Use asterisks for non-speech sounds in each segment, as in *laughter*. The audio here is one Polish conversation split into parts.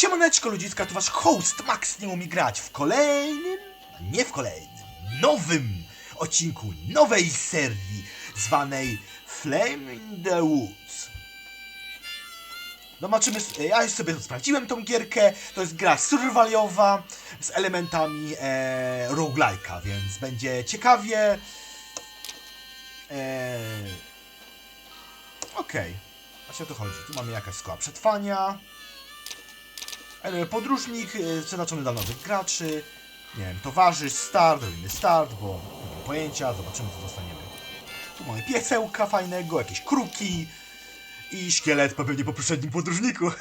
Siemaneczko ludziska, to wasz host Max nie umie grać w kolejnym, nie w kolejnym, nowym odcinku nowej serii zwanej Flame in the Woods. Zobaczymy, s- ja już sobie sprawdziłem tą gierkę, to jest gra survivaliowa z elementami e, roguelike'a, więc będzie ciekawie. E, Okej, właśnie o to chodzi. Tu mamy jakaś szkoła przetrwania. E, Podróżnik e, przeznaczony dla nowych graczy. Nie wiem, towarzysz, start, robimy start, bo nie mam pojęcia, zobaczymy co dostaniemy. Tu mamy piesełka fajnego, jakieś kruki i szkielet pewnie po poprzednim podróżniku. *laughs*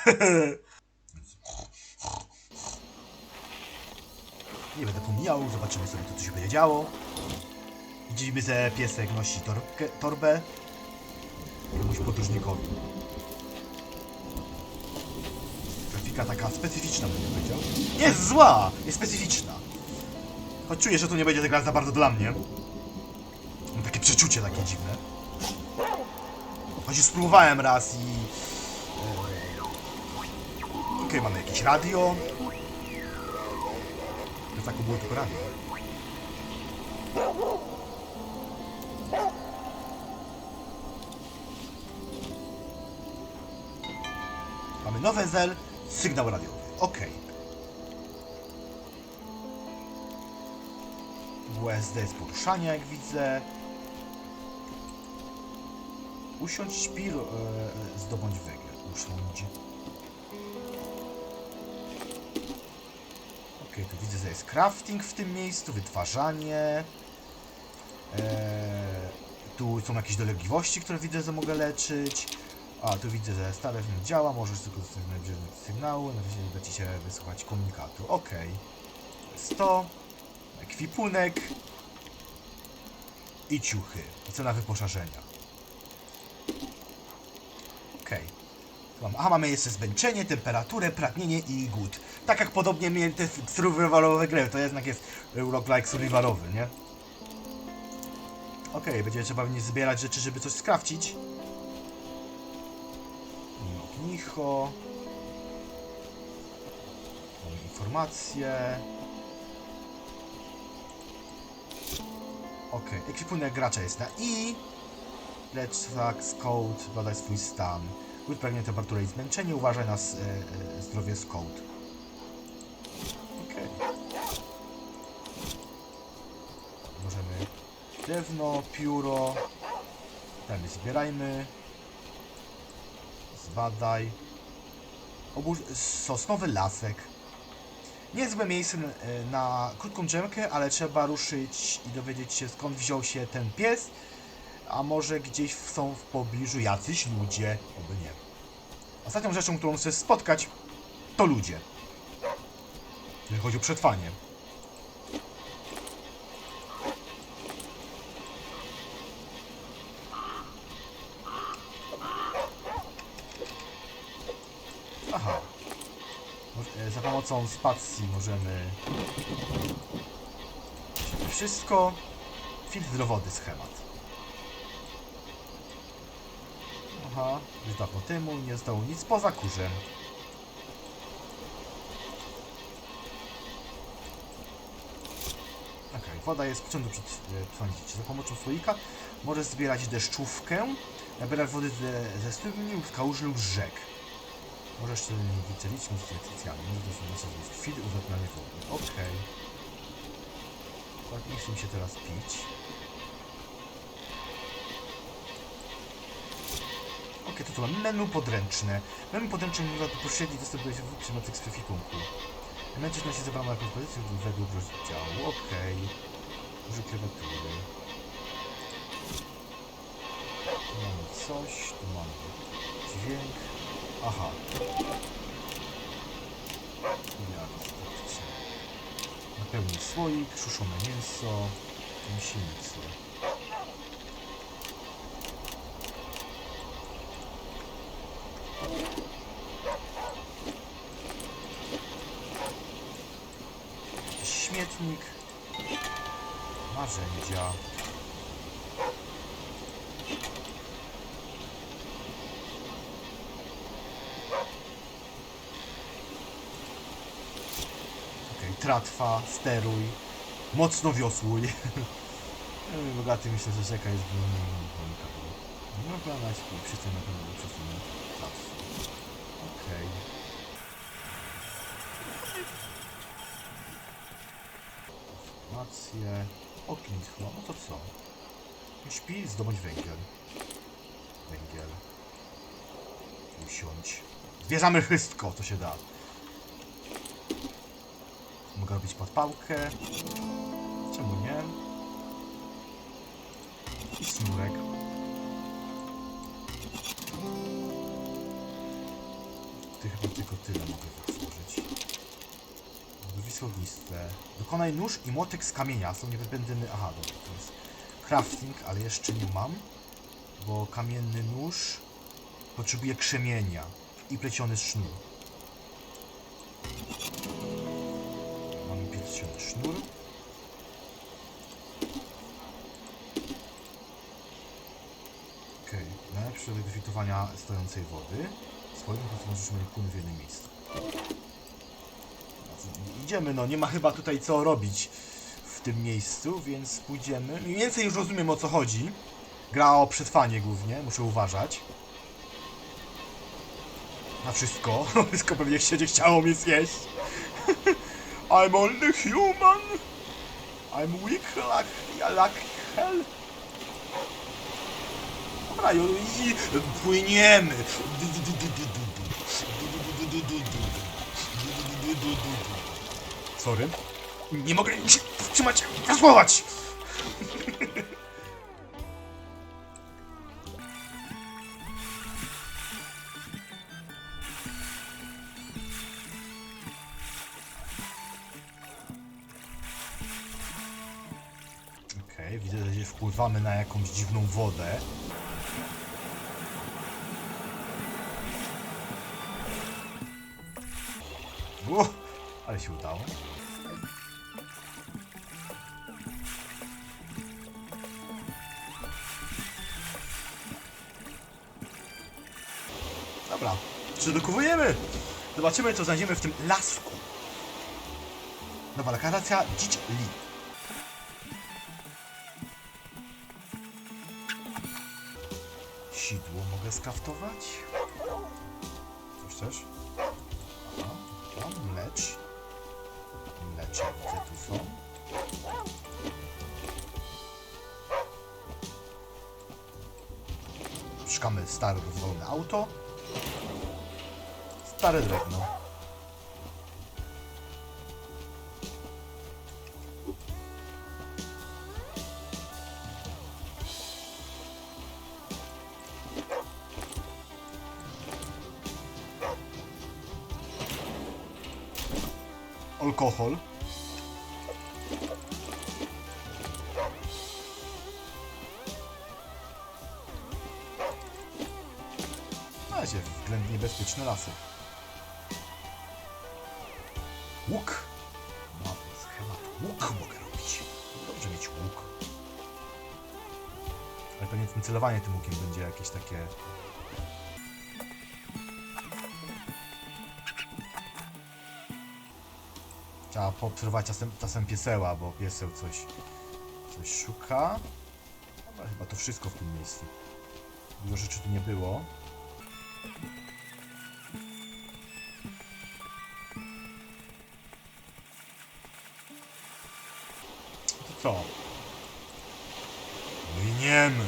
Nie będę pomijał, zobaczymy sobie co się będzie działo. Widzimy, że piesek nosi torbę jakiemuś podróżnikowi. Grafika taka specyficzna, bym powiedział. Jest zła, jest specyficzna. Choć czuję, że to nie będzie ta gra za bardzo dla mnie. Mam takie przeczucie takie dziwne. Choć spróbowałem raz i... e, Okej, mamy jakieś radio. To tak było tylko radio. Mamy nowy zel, sygnał radiowy. Okej. WSD jest poruszanie, jak widzę. Usiądź, śpi, e, e, zdobądź węgiel. Usiądź. Okej, tu widzę, że jest crafting w tym miejscu, wytwarzanie. E, tu są jakieś dolegliwości, które widzę, że mogę leczyć. A, tu widzę, że stare nie działa, możesz tylko dostać sygnału, na razie uda Ci się wysłuchać komunikatu. Okay. 100. Ekwipunek. I ciuchy. I cena wyposażenia. Okay. Aha, mamy jeszcze zmęczenie, temperaturę, pragnienie i głód. Tak jak podobnie miałem te survivalowe gry, to jednak jest roguelike survivalowy, nie? Okej, będzie trzeba mnie zbierać rzeczy, żeby coś skrawcić. Ognicho. Mamy informacje. Ok, ekwipunek gracza jest na I. Lecz tak, code, badaj swój stan. Głód pragnie temperaturę i zmęczenie, uważaj na e, e, zdrowie code. Ok. Możemy drewno, pióro. Dalej zbierajmy. Zbadaj. Obóz... Sosnowy lasek. Niezłe miejsce na, na krótką drzemkę, ale trzeba ruszyć i dowiedzieć się skąd wziął się ten pies. A może gdzieś są w pobliżu jacyś ludzie, oby nie. Ostatnią rzeczą, którą chcę spotkać, to ludzie. Jeżeli chodzi o przetrwanie. Aha. E, Za pomocą spacji możemy... Wszystko. Filtr do wody schemat. Aha, już dawno temu nie zostało nic poza kurzem. Woda jest sprzętu przed e. Za pomocą słoika możesz zbierać deszczówkę, nabierać wody ze, ze studni, lub kałuży lub rzek. Możesz sobie wycelić misję specjalną. Możesz to sobie w chwili uwatnianie wody. Okej. Tak, nie chce mi się teraz pić. Okej, to tu mamy menu podręczne. Menu podręczne o pośredni dostęp do pomocy ekspifikunku. Elementy nosi zabrano jakąś pozycję według rozdziału. Okej. Użyj klawiatury. Tu mamy coś, tu mamy dźwięk. Aha. Jak faktycznie. Napełnij słoik, suszone mięso, gąsienicę. Śmietnik. Tratwa, steruj, mocno wiosłuj. No bogaty myślę, że rzeka jest wolnika. No plana jest wszyscy na pewno przesunąć. Okej. Informacje. Chyba, no to co? Śpi, zdobądź węgiel. Węgiel. Usiądź. Zbierzamy wszystko, co się da. Mogę robić podpałkę. Czemu nie? I snurek. Ty chyba tylko tyle mogę wytworzyć. Wisłownictwo. Dokonaj nóż i młotek z kamienia. Są niezbędne... Aha, dobra, to jest crafting, ale jeszcze nie mam. Bo kamienny nóż potrzebuje krzemienia i pleciony sznur. Pleciony sznur. Okej, najlepsze do filtrowania stojącej wody. Swoim mieć płyn w jednym miejscu. Idziemy, no nie ma chyba tutaj co robić w tym miejscu, więc pójdziemy. Mniej więcej już rozumiem o co chodzi. Gra o przetrwanie głównie, muszę uważać. Na wszystko. *laughs* Wszystko pewnie się chciało mnie zjeść. *laughs* I'm only human. I'm weak like, like hell. Dobra, i i płyniemy. Sorry. Nie mogę się wstrzymać, rozmować! Widzę, że wpływamy na jakąś dziwną wodę. Uff, ale się udało. Dobra, przedokowujemy. Zobaczymy, co znajdziemy w tym lasku. Nowa lokalizacja Dzicz Li. Sidło mogę skraftować? Co chcesz? Aha, dobra, mlecz. Mlecze widzę tu są. Szukamy stare, rozwalone auto. Stare drewno. Alkohol. Na względnie niebezpieczne lasy. Łuk. Mam schemat. Łuk mogę robić. Dobrze mieć łuk. Ale pewnie tym celowanie tym łukiem będzie jakieś takie... Trzeba poobserwować czasem, czasem pieseła, bo pieseł coś, coś szuka. Dobra, chyba to wszystko w tym miejscu. Dużo rzeczy tu nie było. To co? Miniemy.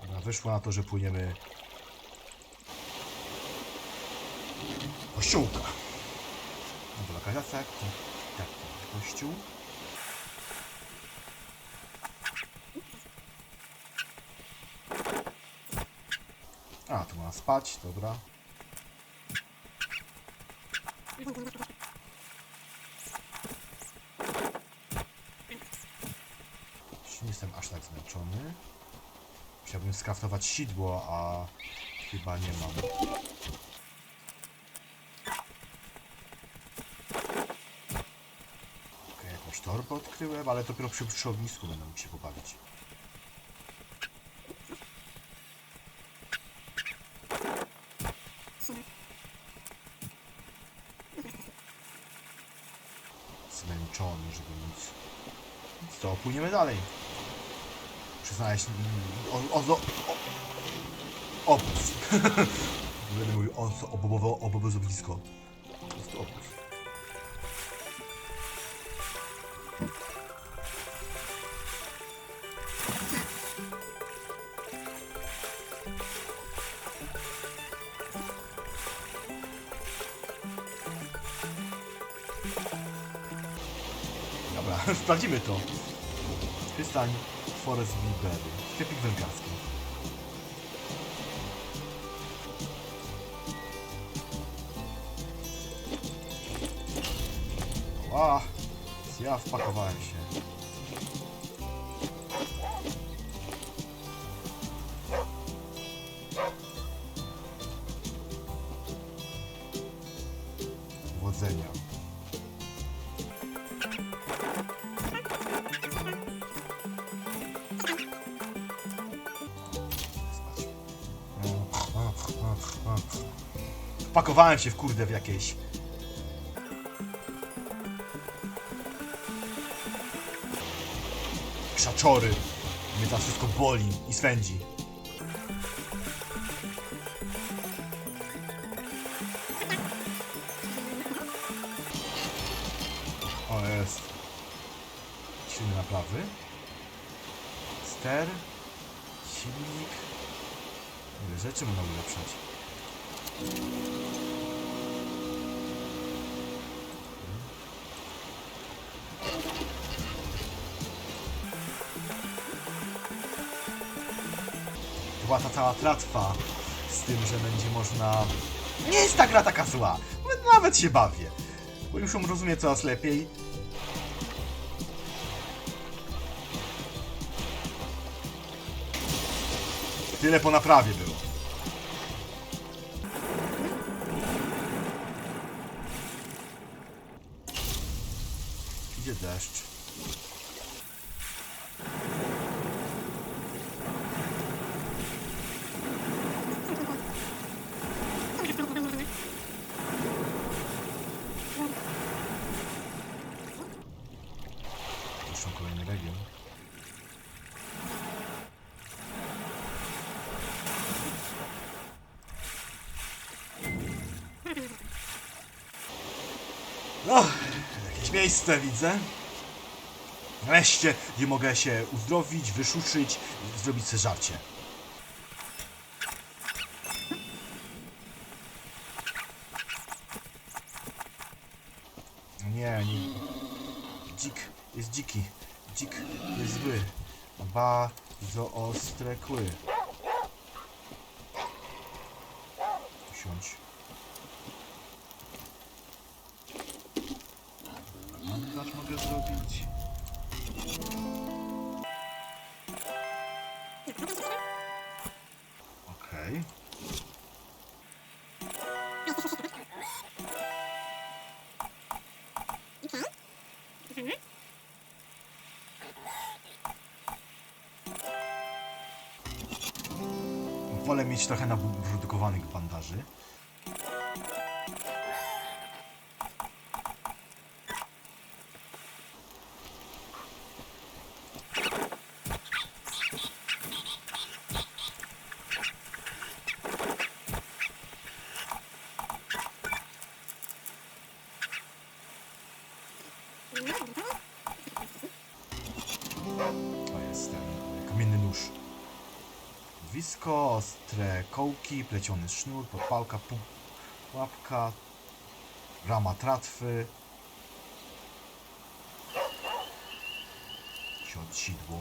Dobra, wyszło na to, że płyniemy kościółka. Dobra, lokalizacja, tak, tak, kościół. A, tu ma spać, dobra. Już Nie jestem aż tak zmęczony. Chciałbym skraftować sidło, a chyba nie mam. Okej, jakąś torbę odkryłem, ale dopiero przy, przy ognisku będę mógł się pobawić. Zmęczony, żeby. Nic, to płyniemy dalej. Przyznałeś... O, o, o, o, obóz. *laughs* Będę mówił o, obobowo. Dobra, *laughs* sprawdzimy to. Przystań Forest Libery. Sklepik wędkarski. Ła, ja wpakowałem się. Wpakowałem się w kurde w jakieś. Krzaczory. Mnie tam wszystko boli i swędzi. O jest. Silne naprawy. Ster. Silnik. Ile rzeczy można ulepszać. Była ta cała tratwa z tym, że będzie można... Nie jest ta gra taka zła. Nawet się bawię. Bo już ją rozumiem coraz lepiej. Tyle po naprawie było. Deszcz. Zresztą kolejny region. No, jakieś miejsce widzę. Wreszcie, gdzie mogę się uzdrowić, wyszuczyć, zrobić sobie żarcie. Nie, nie. Dzik jest dziki. Dzik jest zły. Bardzo ostre kły. Wolę mieć trochę naprodukowanych bandaży. To jest ten kamienny nóż. Wisko, ostre kołki, pleciony sznur, podpałka, pułapka, rama tratwy, siodsidło.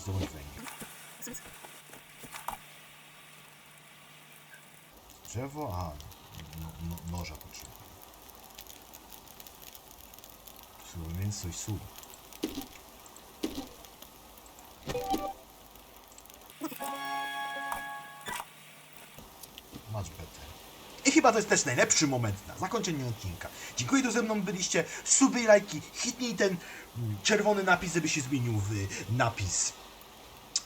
Zdobądź węgiel. Drzewo? A, no, no, noża potrzeba. Surowe mięso i. Masz betę. Chyba to jest też najlepszy moment na zakończenie odcinka. Dziękuję, że ze mną byliście. Suby i lajki. Hitnij ten mm, czerwony napis, żeby się zmienił w napis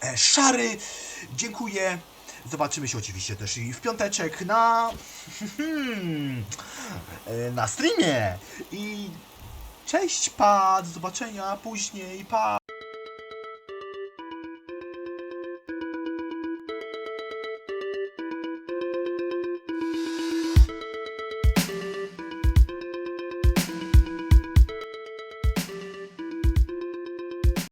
e, szary. Dziękuję. Zobaczymy się oczywiście też i w piąteczek na *laughs* e, na streamie. I cześć, pa, do zobaczenia później, pa.